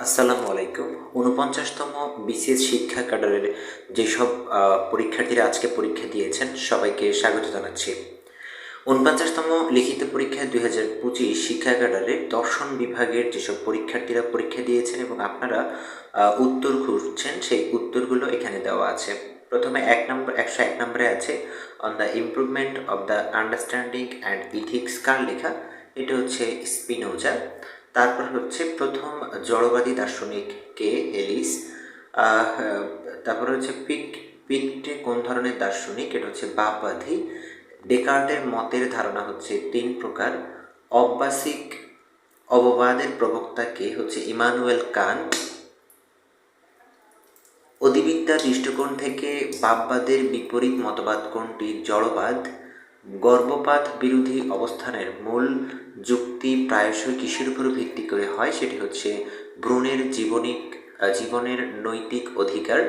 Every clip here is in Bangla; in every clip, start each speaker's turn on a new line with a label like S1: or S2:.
S1: আসসালামু আলাইকুম। উনপঞ্চাশতম বিসিএস শিক্ষা ক্যাডারের যেসব পরীক্ষার্থীরা আজকে পরীক্ষা দিয়েছেন, সবাইকে স্বাগত জানাচ্ছি। উনপঞ্চাশতম লিখিত পরীক্ষায় দুই হাজার পঁচিশ শিক্ষা ক্যাডারে দর্শন বিভাগের যেসব পরীক্ষার্থীরা পরীক্ষা দিয়েছেন এবং আপনারা উত্তর খুঁজছেন, সেই উত্তরগুলো এখানে দেওয়া আছে। প্রথমে এক নম্বর, একশো এক নম্বরে আছে on the improvement of the understanding and ethics কার লেখা? এটা হচ্ছে স্পিনোজা। তারপর হচ্ছে প্রথম জড়বাদী দার্শনিক কে হেলিস তারপর হচ্ছে পিক পিকটে কোন ধরনের দার্শনিক? এটা হচ্ছে বাপবাদী ডেকার্টের মতের ধারণা হচ্ছে তিন প্রকার। অব্যাসিক অববাদের প্রবক্তা কে? হচ্ছে ইমানুয়েল কান্ট। অধিবিদ্যার দৃষ্টিকোণ থেকে বাপবাদের বিপরীত মতবাদ কোনটি? জড়বাদ। গর্ভপাত বিরোধী অবস্থানের মূল যুক্তি প্রায়শই কিসের উপর ভিত্তি করে হয় সেটি হচ্ছে ভ্রূণের জীবনিক জীবনের নৈতিক অধিকার,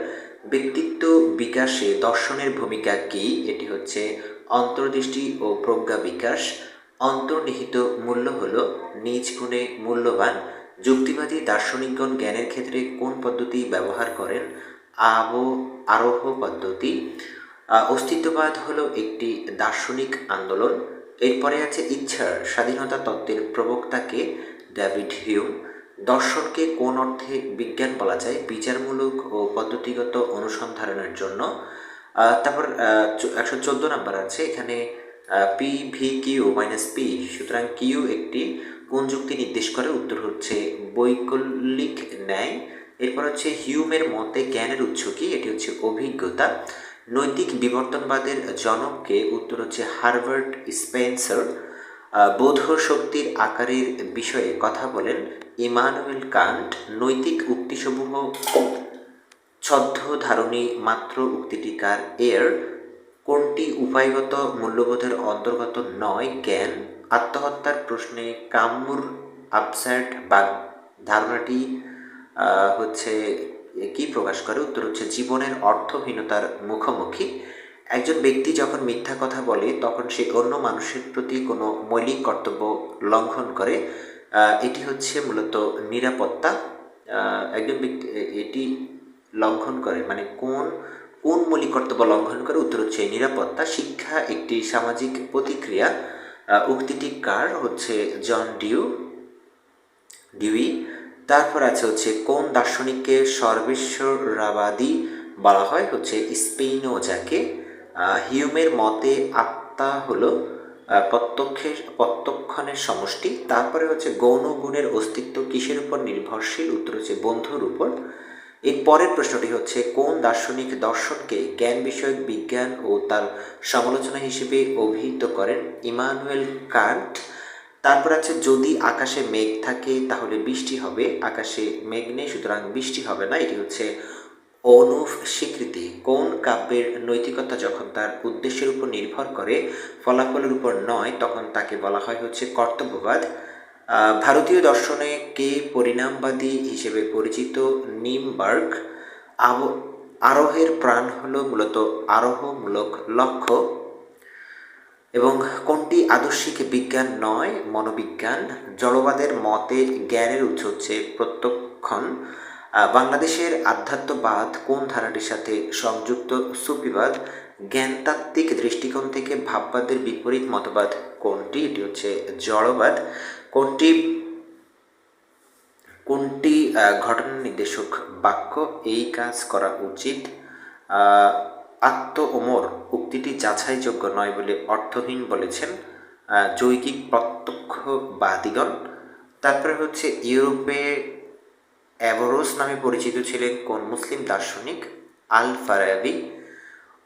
S1: ব্যক্তিত্ব বিকাশে দর্শনের ভূমিকা কী, এটি হচ্ছে অন্তর্দৃষ্টি ও প্রজ্ঞা বিকাশ, অন্তর্নিহিত মূল্য হল নিজ গুণে মূল্যবান, যুক্তিবাদী দার্শনিকগণ জ্ঞানের ক্ষেত্রে কোন পদ্ধতি ব্যবহার করেন, আব, আরোহ পদ্ধতি অস্তিত্ববাদ হলো একটি দার্শনিক আন্দোলন। এরপরে আছে ইচ্ছার, স্বাধীনতা তত্ত্বের প্রবক্তাকে ডেভিড হিউম। দর্শনকে কোন অর্থে বিজ্ঞান বলা যায়? বিচারমূলক ও পদ্ধতিগত অনুসন্ধানের জন্য। তারপর একশো চোদ্দ নাম্বার আছে, এখানে P V Q minus P. সুতরাং কিউ একটি কোন যুক্তি নির্দেশ করে? উত্তর হচ্ছে বৈকল্যিক ন্যায়। এরপর হচ্ছে হিউমের মতে জ্ঞানের উৎস কি? এটি হচ্ছে অভিজ্ঞতা। নৈতিক বিবর্তনবাদের জনককে উত্তর হচ্ছে হার্ভার্ড স্পেন্সার। বোধ শক্তির আকারের বিষয়ে কথা বলেন ইমানুয়েল কান্ট। নৈতিক উক্তিসমূহ ছদ্ম ধারণী মাত্র উক্তিটি কার এর। কোনটি উপায়গত, মূল্যবোধের অন্তর্গত নয়, জ্ঞান। আত্মহত্যার প্রশ্নে কামুর আপসাইড বা ধারণাটি হচ্ছে কি প্রকাশ করে। উত্তর হচ্ছে, জীবনের অর্থহীনতার মুখোমুখি। একজন ব্যক্তি যখন মিথ্যা কথা বলে, তখন সে অন্য মানুষের প্রতি কোনো মৌলিক কর্তব্য লঙ্ঘন করে। এটি হচ্ছে মূলত নিরাপত্তা। একজন ব্যক্তি এটি লঙ্ঘন করে। মানে কোন কোন মৌলিক কর্তব্য লঙ্ঘন করে? উত্তর হচ্ছে, নিরাপত্তা। শিক্ষা একটি সামাজিক প্রতিক্রিয়া। উক্তিটি কার? হচ্ছে জন ডিউ, ডিউই। তারপর আছে হচ্ছে কোন দার্শনিককে সর্বেশ্বরাবাদী বলা হয়? হচ্ছে স্পেইনোজাকে হিউমের মতে আত্মা হলো প্রত্যক্ষের প্রত্যক্ষণের সমষ্টি। তারপরে হচ্ছে গৌণ গুণের অস্তিত্ব কিসের উপর নির্ভরশীল? উত্তর হচ্ছে বন্ধুর উপর। এর পরের প্রশ্নটি হচ্ছে, কোন দার্শনিক দর্শনকে জ্ঞান বিষয়ক বিজ্ঞান ও তার সমালোচনা হিসেবে অভিহিত করেন? ইমানুয়েল কান্ট তারপর আছে যদি আকাশে মেঘ থাকে, তাহলে বৃষ্টি হবে। আকাশে মেঘ নেই, সুতরাং বৃষ্টি হবে না। এটি হচ্ছে অনুফ স্বীকৃতি। কোন কাব্যের নৈতিকতা যখন তার উদ্দেশ্যের উপর নির্ভর করে, ফলাফলের উপর নয়, তখন তাকে বলা হয় হচ্ছে কর্তব্যবাদ। ভারতীয় দর্শনে কে পরিণামবাদী হিসেবে পরিচিত? নিমবার্গ। আরোহের প্রাণ হলো মূলত আরোহমূলক লক্ষ্য। এবং কোনটি আদর্শিক বিজ্ঞান নয়, মনোবিজ্ঞান? জড়বাদের মতে জ্ঞানের উৎস হচ্ছে প্রত্যক্ষণ। বাংলাদেশের আধ্যাত্মবাদ কোন ধারাটির সাথে সংযুক্ত? সুফিবাদ জ্ঞানতাত্ত্বিক দৃষ্টিকোণ থেকে ভাববাদের বিপরীত মতবাদ কোনটি? এটি হচ্ছে জড়বাদ। কোনটি কোনটি ঘটনা নির্দেশক বাক্য? এই কাজ করা উচিত। আত্ম ওমর উক্তিটি যাচাইযোগ্য নয় বলে অর্থহীন বলেছেন যৌগিক প্রত্যক্ষবাদীগণ। তারপরে হচ্ছে, ইউরোপে অ্যাভোরোস নামে পরিচিত ছিলেন কোন মুসলিম দার্শনিক? আল ফারাবি।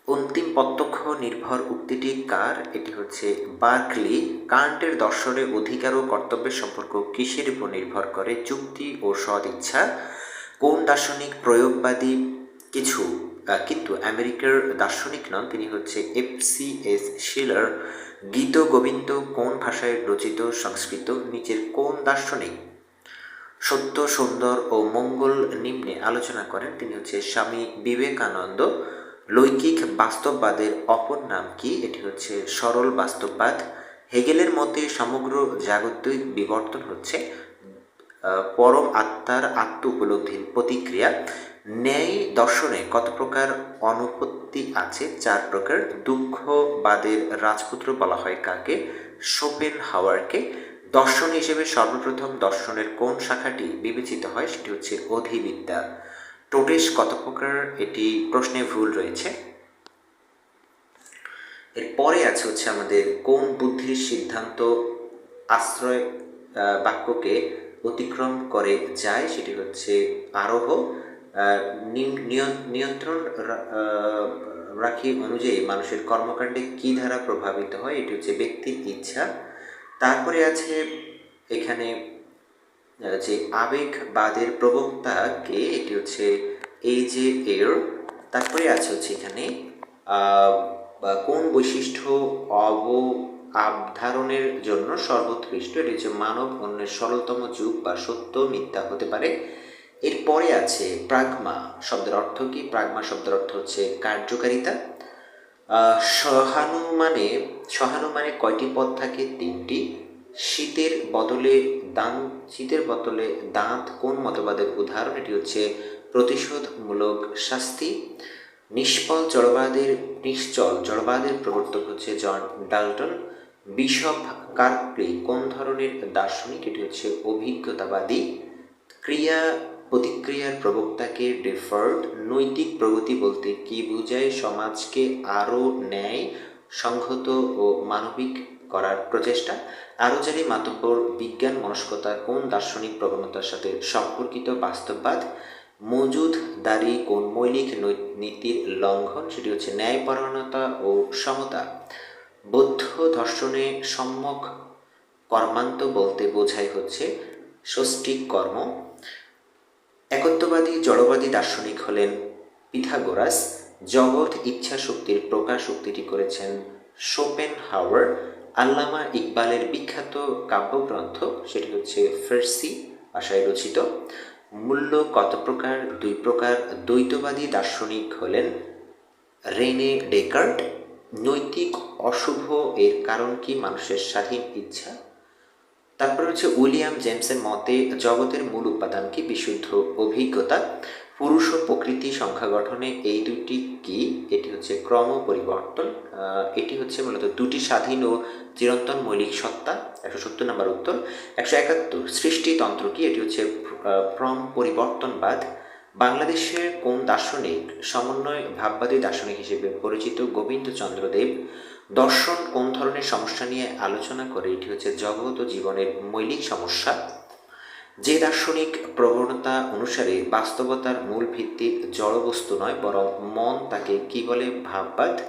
S1: অন্তিম প্রত্যক্ষ নির্ভর উক্তিটি কার? এটি হচ্ছে বার্কলি। কান্টের দর্শনে অধিকার ও কর্তব্যের সম্পর্ক কিসের উপর নির্ভর করে? চুক্তি ও সদিচ্ছা। কোন দার্শনিক প্রয়োগবাদী? কিছু। কিন্তু আমেরিকার দার্শনিক নন, তিনি হচ্ছে এফ সি এস শিলার গীত গোবিন্দ কোন ভাষায় রচিত, সংস্কৃত, নিচের কোন দার্শনিক? সত্য, সুন্দর ও মঙ্গল নিম্নে আলোচনা করেন, তিনি হচ্ছে স্বামী বিবেকানন্দ। লৈকিক বাস্তববাদের অপর নাম কি? এটি হচ্ছে সরল বাস্তববাদ। হেগেলের মতে সমগ্র জাগতিক বিবর্তন হচ্ছে পরম আত্মার আত্ম উপলব্ধির প্রতিক্রিয়া। ন্যায় দর্শনে কত প্রকার অনুপত্তি আছে? চার প্রকার। দুঃখবাদের রাজপুত্র বলা হয় কাকে? শোপেন হাওয়ারকে দর্শন হিসেবে সর্বপ্রথম দর্শনের কোন শাখাটি বিবেচিত হয় সেটি হচ্ছে অধিবিদ্যা। টোটেস কত প্রকার? এটি প্রশ্নে ভুল রয়েছে। এরপরে আছে হচ্ছে আমাদের কোন বুদ্ধির সিদ্ধান্ত আশ্রয় বাক্যকে অতিক্রম করে যায়? সেটি হচ্ছে আরোহ। নিয়ন্ত্রণ রাখি অনুযায়ী মানুষের কর্মকাণ্ডে কী ধারা প্রভাবিত হয়, এটি হচ্ছে ব্যক্তির ইচ্ছা। তারপরে আছে এখানে যে আবেগবাদের প্রবক্তাকে এটি হচ্ছে এই যে এর। তারপরে আছে হচ্ছে এখানে কোন বৈশিষ্ট্য অব, আবধারণের জন্য সর্বোৎকৃষ্ট, এটি হচ্ছে মানব অন্যের সরলতম যুগ বা সত্য, মিথ্যা হতে পারে। এরপরে আছে প্রাগমা শব্দের অর্থ কি? প্রাগমা শব্দের অর্থ হচ্ছে কার্যকারিতা। সহানুমানে সহানুমানে কয়টি পদ থাকে? তিনটি। শীতের বদলে দান, শীতের বদলে দাঁত কোন মতবাদের উদাহরণ? এটি হচ্ছে প্রতিশোধমূলক শাস্তি। নিষ্ফল জড়বাদের, নিশ্চল জড়বাদের প্রবর্তক হচ্ছে জন ডাল্টন। বিশপ কার্পলি কোন ধরনের দার্শনিক? এটি হচ্ছে অভিজ্ঞতাবাদী। ক্রিয়া প্রতিক্রিয়ার প্রবক্তাকে ডেফার্ড নৈতিক প্রগতি বলতে কি বোঝায়? সমাজকে আরও ন্যায়, সংহত ও মানবিক করার প্রচেষ্টা। আরও জানি মাতব্বর, বিজ্ঞান মনস্কতা কোন দার্শনিক প্রবণতার সাথে সম্পর্কিত বাস্তববাদ? মজুদ, দাঁড়ি কোন মৌলিক নীতির লঙ্ঘন? সেটি হচ্ছে ন্যায়পরায়ণতা ও সমতা। বৌদ্ধ ধর্ষণে সম্যক কর্মান্ত বলতে বোঝাই হচ্ছে ষষ্ঠিক কর্ম। একত্ববাদী, জড়বাদী দার্শনিক হলেন পিথাগোরাস। জগৎ ইচ্ছা শক্তির প্রকাশ উক্তিটি করেছেন শোপেন হাওয়ার আল্লামা ইকবালের বিখ্যাত কাব্যগ্রন্থ, সেটি হচ্ছে ফার্সি ভাষায় রচিত। মূল্য কত প্রকার? দুই প্রকার। দ্বৈতবাদী দার্শনিক হলেন রেনে ডেকার্ট। নৈতিক অশুভ এর কারণ কি? মানুষের স্বাধীন ইচ্ছা। তারপর হচ্ছে উইলিয়াম জেমসের মতে, জগতের মূল উপাদান কি? বিশুদ্ধ অভিজ্ঞতা। পুরুষ ও প্রকৃতি সংখ্যা গঠনে এই দুটি কি? এটি হচ্ছে ক্রম পরিবর্তন এটি হচ্ছে মূলত দুটি স্বাধীন ও চিরন্তন মৌলিক সত্তা। একশো সত্তর নম্বর উত্তর। একশো একাত্তর, সৃষ্টিতন্ত্র কি? এটি হচ্ছে ক্রম পরিবর্তনবাদ বাংলাদেশের কোন দার্শনিক, সমন্বয় ভাববাদী দার্শনিক হিসেবে পরিচিত গোবিন্দচন্দ্র দেব দর্শন কোন ধরনের সমস্যা নিয়ে আলোচনা করে, এটি হচ্ছে জগৎ ও জীবনের মৌলিক সমস্যা। যে দার্শনিক প্রবণতা অনুসারে বাস্তবতার মূল ভিত্তি জড়বস্তু নয়, বরং মন তাকে কি বলে ভাববাদ?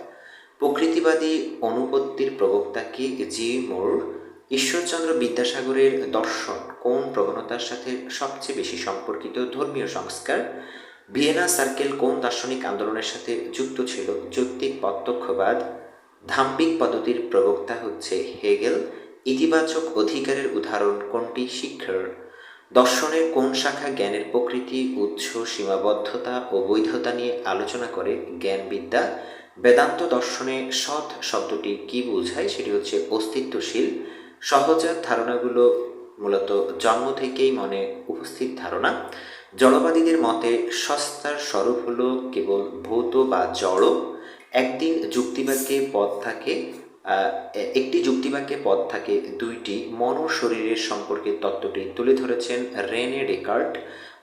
S1: প্রকৃতিবাদী অনুপত্তির প্রবক্তাকে জি. মোর। ঈশ্বরচন্দ্র বিদ্যাসাগরের দর্শন কোন প্রবণতার সাথে সবচেয়ে বেশি সম্পর্কিত? ধর্মীয় সংস্কার। ভিয়েনা সার্কেল কোন দার্শনিক আন্দোলনের সাথে যুক্ত ছিল? যৌক্তিক প্রত্যক্ষবাদ। ধাম্বিক পদ্ধতির প্রবক্তা হচ্ছে হেগেল, ইতিবাচক অধিকারের উদাহরণ কোনটি শিক্ষার? দর্শনের কোন শাখা জ্ঞানের প্রকৃতি, উৎস, সীমাবদ্ধতা ও বৈধতা নিয়ে আলোচনা করে জ্ঞানবিদ্যা? বেদান্ত দর্শনে সৎ শব্দটি কি বোঝায় সেটি হচ্ছে অস্তিত্বশীল। সহজাত ধারণাগুলো মূলত জন্ম থেকেই মনে উপস্থিত ধারণা। জড়বাদীদের মতে সস্তার স্বরূপ হল কেবল ভৌত বা জড়। একদিন যুক্তিবাক্যে পদ থাকে একটি যুক্তিবাক্যে পদ থাকে দুইটি। মন ও শরীরের সম্পর্কে তত্ত্বটি তুলে ধরেছেন রেনে ডেকার্ট।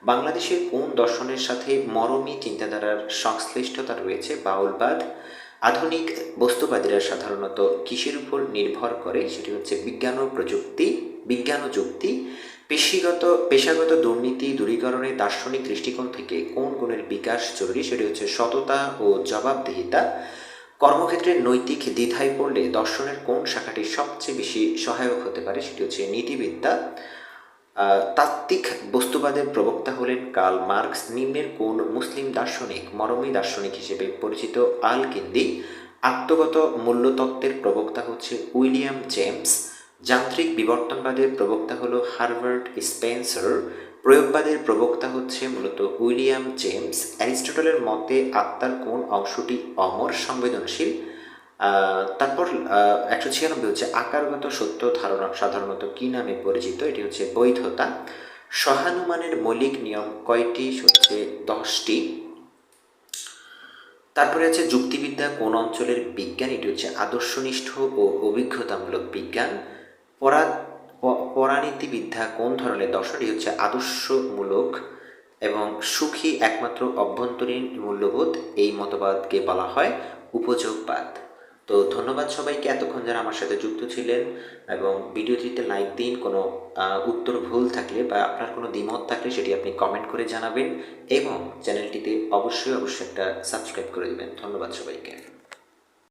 S1: বাংলাদেশের কোন দর্শনের সাথে মরমী চিন্তাধারার সংশ্লিষ্টতা রয়েছে বাউলবাদ? আধুনিক বস্তুবাদীরা সাধারণত কিসের উপর নির্ভর করে? সেটি হচ্ছে বিজ্ঞান ও প্রযুক্তি, বিজ্ঞান ও যুক্তি। পেশিগত, পেশাগত দুর্নীতি দূরীকরণে দার্শনিক দৃষ্টিকোণ থেকে কোন গুণের বিকাশ জরুরি সেটি হচ্ছে সততা ও জবাবদিহিতা। কর্মক্ষেত্রে নৈতিক দ্বিধায় পড়লে দর্শনের কোন শাখাটি সবচেয়ে বেশি সহায়ক হতে পারে সেটি হচ্ছে নীতিবিদ্যা। তাত্ত্বিক বস্তুবাদের প্রবক্তা হলেন কার্ল মার্কস। নিম্নের কোন মুসলিম দার্শনিক, মরমী দার্শনিক হিসেবে পরিচিত আল কিন্দি আত্মগত মূল্যতত্ত্বের প্রবক্তা হচ্ছে উইলিয়াম জেমস। যান্ত্রিক বিবর্তনবাদের প্রবক্তা হলো হার্ভার্ড স্পেন্সার। প্রয়োগবাদের প্রবক্তা হচ্ছে মূলত উইলিয়াম জেমস। অ্যারিস্টটলের মতে আত্মার কোন অংশটি অমর, সংবেদনশীল? তারপর একশো ছিয়ানব্বই হচ্ছে আকারগত সত্য ধারণা সাধারণত কি নামে পরিচিত? এটি হচ্ছে বৈধতা। সহানুমানের মৌলিক নিয়ম কয়টি? হচ্ছে দশটি। তারপরে আছে যুক্তিবিদ্যা কোন অঞ্চলের বিজ্ঞান? এটি হচ্ছে আদর্শনিষ্ঠ ও অভিজ্ঞতামূলক বিজ্ঞান। পরা পরানীতিবিদ্যা কোন ধরনের? দর্শনটি হচ্ছে আদর্শমূলক এবং সুখী একমাত্র অভ্যন্তরীণ মূল্যবোধ, এই মতবাদকে বলা হয় উপযোগবাদ। তো ধন্যবাদ সবাইকে এতক্ষণ যারা আমার সাথে যুক্ত ছিলেন এবং ভিডিওটিতে লাইক দিন, কোনো উত্তর ভুল থাকলে বা আপনার কোনো দ্বিমত থাকলে সেটি আপনি কমেন্ট করে জানাবেন এবং চ্যানেলটিতে অবশ্যই অবশ্যই একটা সাবস্ক্রাইব করে দেবেন। ধন্যবাদ সবাইকে।